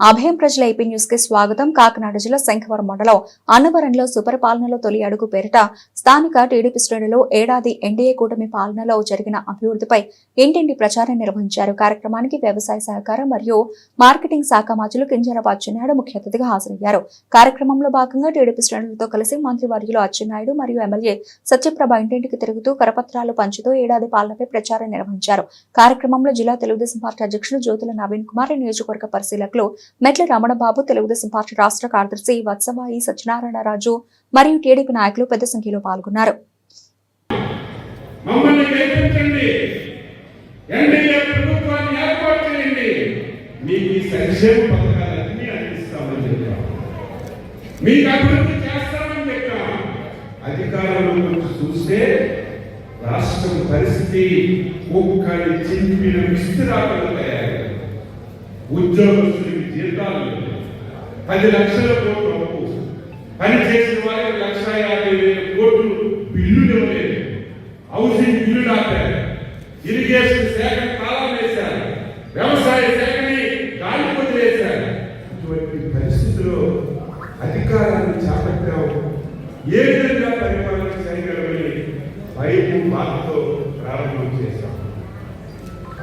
అభయం ప్రజల ఏపీ న్యూస్కి స్వాగతం. కాకినాడ జిల్లా శంఖవరం మండలం అన్నవరంలో సుపరిపాలనలో తొలి అడుగు పేరిట స్థానిక టీడీపీ శ్రేణులు ఏడాది ఎన్డీఏ కూటమి పాలనలో జరిగిన అభివృద్ధిపై ఇంటింటి ప్రచారం నిర్వహించారు. కార్యక్రమానికి వ్యవసాయ సహకారం మరియు మార్కెటింగ్ శాఖ మంత్రులు కింజరాపు అచ్చెన్నాయుడు ముఖ్య అతిథిగా హాజరయ్యారు. కార్యక్రమంలో భాగంగా టీడీపీ శ్రేణులతో కలిసి మంత్రి వర్యులు అచ్చెన్నాయుడు మరియు ఎమ్మెల్యే సత్యప్రభ ఇంటింటికి తిరుగుతూ కరపత్రాలు పంచుతూ ఏడాది పాలనపై ప్రచారం నిర్వహించారు. కార్యక్రమంలో జిల్లా తెలుగుదేశం పార్టీ అధ్యక్షులు జ్యోతుల నవీన్ కుమార్ నియోజకవర్గ పరిశీలకులు మెట్ల రమణబాబు తెలుగుదేశం పార్టీ రాష్ట్ర కార్యదర్శి వత్సవాయి సత్యనారాయణ రాజు మరియు టీడీపీ నాయకులు పెద్ద సంఖ్యలో పాల్గొన్నారు. మీకు అభివృద్ధి చేస్తామని చెప్పాం. అధికారంలో చూస్తే రాష్ట్రం పరిస్థితి ఒక్కరి చింపిన విస్తరాకులు తయారు జీతాలు పది లక్షల కోట్ల అప్పు. పని చేసిన వారికి లక్ష యాభై వేల కోట్లు బిల్లులు ఇవ్వలేదు. హౌసింగ్ బిల్లులు ఆపారు ఇరిగేషన్ శాఖ తాళం వేశారు. వ్యవసాయ శాఖని గాలి వదిలేశారు. ఇటువంటి పరిస్థితుల్లో అధికారాన్ని చేపట్టావు. ఏ విధంగా పరిపాలన చేయగలమని భయం మాటతో ప్రారంభం చేశాం.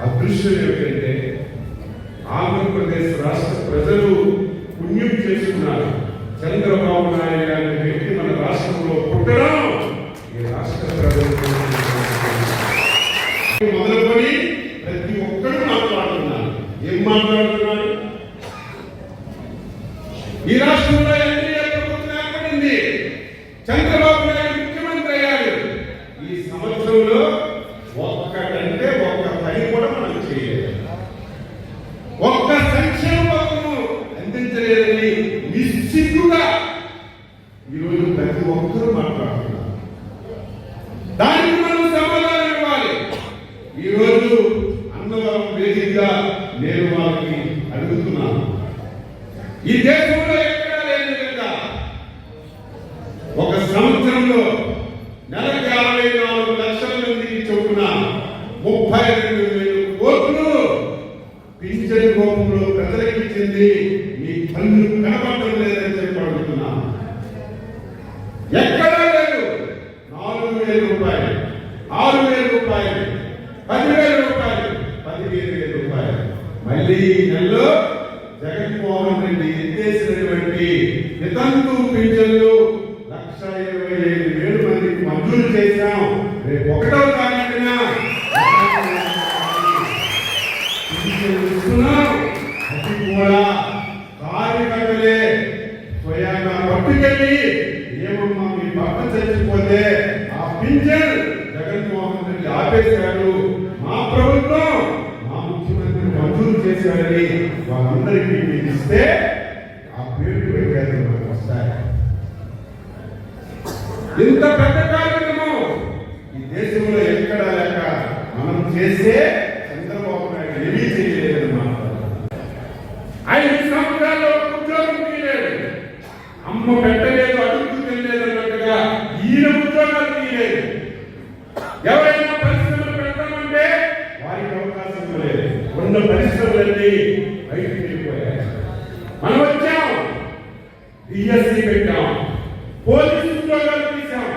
అదృశ్యం ఏమిటంటే ఆమె రాష్ట్ర ప్రజలు పుణ్యం చేసుకున్నారు చంద్రబాబు నాయుడు గారి వ్యక్తి మన రాష్ట్రంలో పుట్టడం. ఈ రాష్ట్ర ప్రజలు మొదలుకొని ప్రతి ఒక్కరు మాట్లాడుతున్నారు. ఏం మాట్లాడుతున్నారు? ఈ రాష్ట్రంలో ఎన్డీఏ ప్రభుత్వం ఏర్పడింది చంద్రబాబు నాయుడు ముఖ్యమంత్రి అయ్యారు ఈ సంవత్సరంలో ఒక్కటంటే ఒక్క పని కూడా మనం చేయలేదు ఒక్క సంక్షేమ పథకము అందించలేదని నిశ్చితుగా ఈరోజు ప్రతి ఒక్కరూ మాట్లాడుతున్నారు. దానికి మనం సమాధానం ఇవ్వాలి. ఈరోజు అన్నవరం వేదికగా నేను వాళ్ళకి అడుగుతున్నాను. ఈ దేశంలో ఎక్కడా లేని విధంగా ఒక సంవత్సరంలో నెలకు యాభై నాలుగు లక్షల మందికి చొప్పున ముప్పై రెండు వేలు వేల రూపాయలు ఆరు వేల రూపాయలు పదివేల రూపాయలు పదిహేను వేల రూపాయలు. మళ్ళీ నెలలో జగన్మోహన్ రెడ్డి ఎత్తేసినటువంటి నితంతు పింఛన్లు లక్ష ఇరవై ఐదు వేల మందికి మంజూరు చేశాం. రేపు ఒకటో తారీఖున అది కూడా కార్యకర్తలే స్వయంగా పట్టుకెళ్ళి ఏమమ్మా మీ భర్త చచ్చిపోతే పింఛన్ జగన్మోహన్ రెడ్డి ఆపేశాడు. మా ప్రభుత్వం మా ముఖ్యమంత్రి మంజూరు చేశాడని వాళ్ళందరికీ మీకు ఇస్తే ఆ పేరు పెట్టారు వస్తాయి. ఇంత పెద్ద కార్యక్రమం ఈ దేశంలో ఎక్కడా లేక మనం చేస్తే చంద్రబాబు నాయుడు ఏమీ చేయలేదని మాట్లాడుతున్నారు ఐదు సంవత్సరాల్లో ఒక ఉద్యోగం తీయలేదు అమ్మ పెట్టలేదు అడుగు తినలేదు అన్నట్టుగా ఈయన ఉద్యోగాలు తీయలేదు ఎవరైనా పరిశ్రమలు పెడతామంటే వారికి అవకాశం లేదు. ఉన్న పరిశ్రమలన్నీ బయటకు వెళ్ళిపోయాయి. మనం వచ్చాం. డిఎస్సి పెట్టాం. పోలీసు ఉద్యోగాలు తీసాం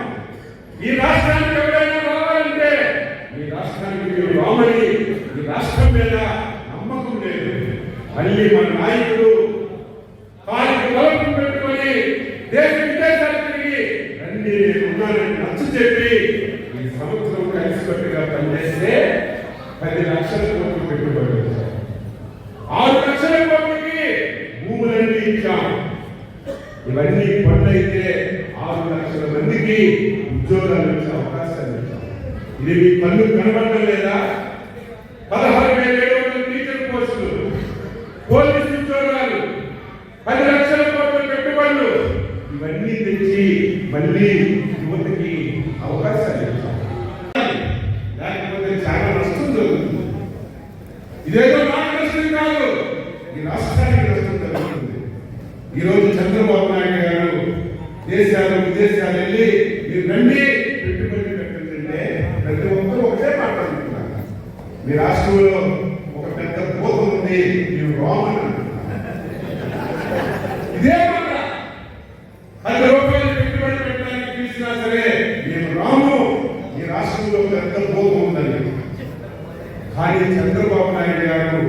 ఈ రాష్ట్రానికి ఎవరైనా రావాలంటే ఈ రాష్ట్రానికి మీరు రామని ఈ రాష్ట్రం మీద నమ్మకం లేదు. మళ్ళీ మన నాయకుడు కాలికి బలం పెట్టుకొని దేశ విదేశాలు తిరిగి రండి నేను ఉన్నానని నచ్చ చెప్పి ఈ సంవత్సరం కలిసికట్టుగా పనిచేస్తే పది లక్షల కోట్లు పెట్టుబడి వచ్చాయి ఆరు లక్షల కోట్లకి భూములన్నీ ఇచ్చాం ఇవన్నీ పనులైతే ఆరు లక్షల మందికి ఉద్యోగాలు ఇచ్చే అవకాశాలు ఇచ్చాం. ఇది మీ పన్ను కనబడటం లేదా? పదహారు వేల ఏడు వందల టీచర్ పోస్టులు పోలీసు ఉద్యోగాలు పది లక్షల కోట్ల పెట్టుబడులు ఇవన్నీ తెచ్చి మళ్ళీ యువతకి అవకాశాలు ఇచ్చాం. లేకపోతే చాలా నష్టం జరుగుతుంది. ఇదేదో నా నష్టం కాదు. ఈ రాష్ట్రానికి నష్టం జరుగుతుంది. ఈరోజు చంద్రబాబు నాయుడు దేశాలు విదేశాలు వెళ్ళి మీరు రండి పెట్టుబడి పెట్టంటే ప్రతి ఒక్కరూ ఒకటే మాట్లాడుతున్నారు మీ రాష్ట్రంలో ఒక పెద్ద కోప ఉంది మేము రోమన్ ఇదే మాట. పది రూపాయలు పెట్టుబడి పెట్టడానికి పిలిచినా సరే మేము రాము ఈ రాష్ట్రంలో పెద్ద కోపం ఉందని కానీ చంద్రబాబు నాయుడు గారు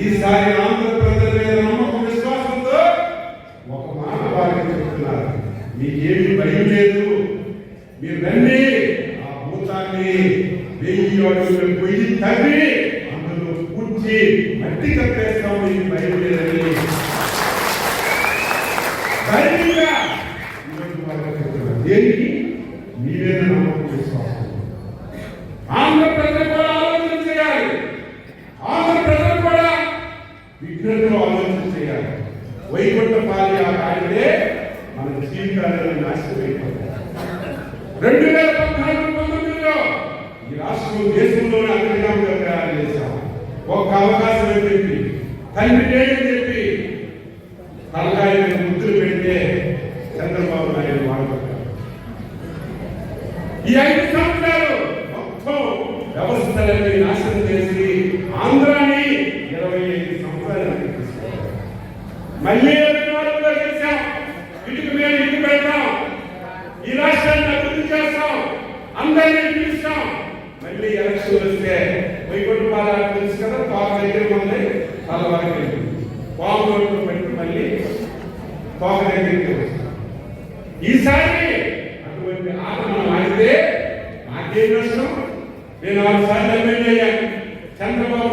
ఈసారి ఆంధ్రప్రదేశ్ మీద నమ్మకం విశ్వాసంతో ఒక మాట వారికి చెప్తున్నారు. మీకేమి భయం లేదు. మీరు రండి. ఆ భూతాన్ని వెయ్యి అడుగులు పొయ్యి తగ్గి అందులో పూడ్చి మట్టి కప్పేస్తాం. మీకు భయం లేదని. దేనికి? మీరే నమ్మకం విశ్వాసం కూడా ఆలోచన చేయాలి. కూడా ఆలోచన చేయాలి. వైకుంఠ పాలి జీవితాలను నాశనం రెండు వేల పద్నాలుగు పంతొమ్మిదిలో ఈ రాష్ట్రం దేశంలోనే అగ్రగామిగా తయారు చేశాం. ఒక్క అవకాశం తండ్రి లేదని చెప్పి తలకాయ ముద్దులు పెడితే చంద్రబాబు నాయుడు వాడుకుంటారు ఈ ఐదు సంవత్సరాలు మొత్తం వ్యవస్థలన్నీ నాశనం చేసి ఆంధ్రాని ఇరవై ఐదు సంవత్సరాలు మళ్ళీ ఇరవై నాలుగులో ఇటుకు మేము ఇటు పెడతాం ఈ రాష్ట్రాన్ని అభివృద్ధి చేస్తాం. అందరినీ పిలుస్తాం. మళ్ళీ ఎలక్షన్ వస్తే వైకుంఠ పాదాలు తెలుసు కదా పాప దగ్గర ఉన్నాయి తల వరకు పాము రోడ్డు పెట్టి మళ్ళీ తోక దగ్గరికి ఈసారి అటువంటి ఆట మనం ఆడితే నాకేం నష్టం? నేను ఆరు సార్లు ఎమ్మెల్యే అయ్యాను. చంద్రబాబు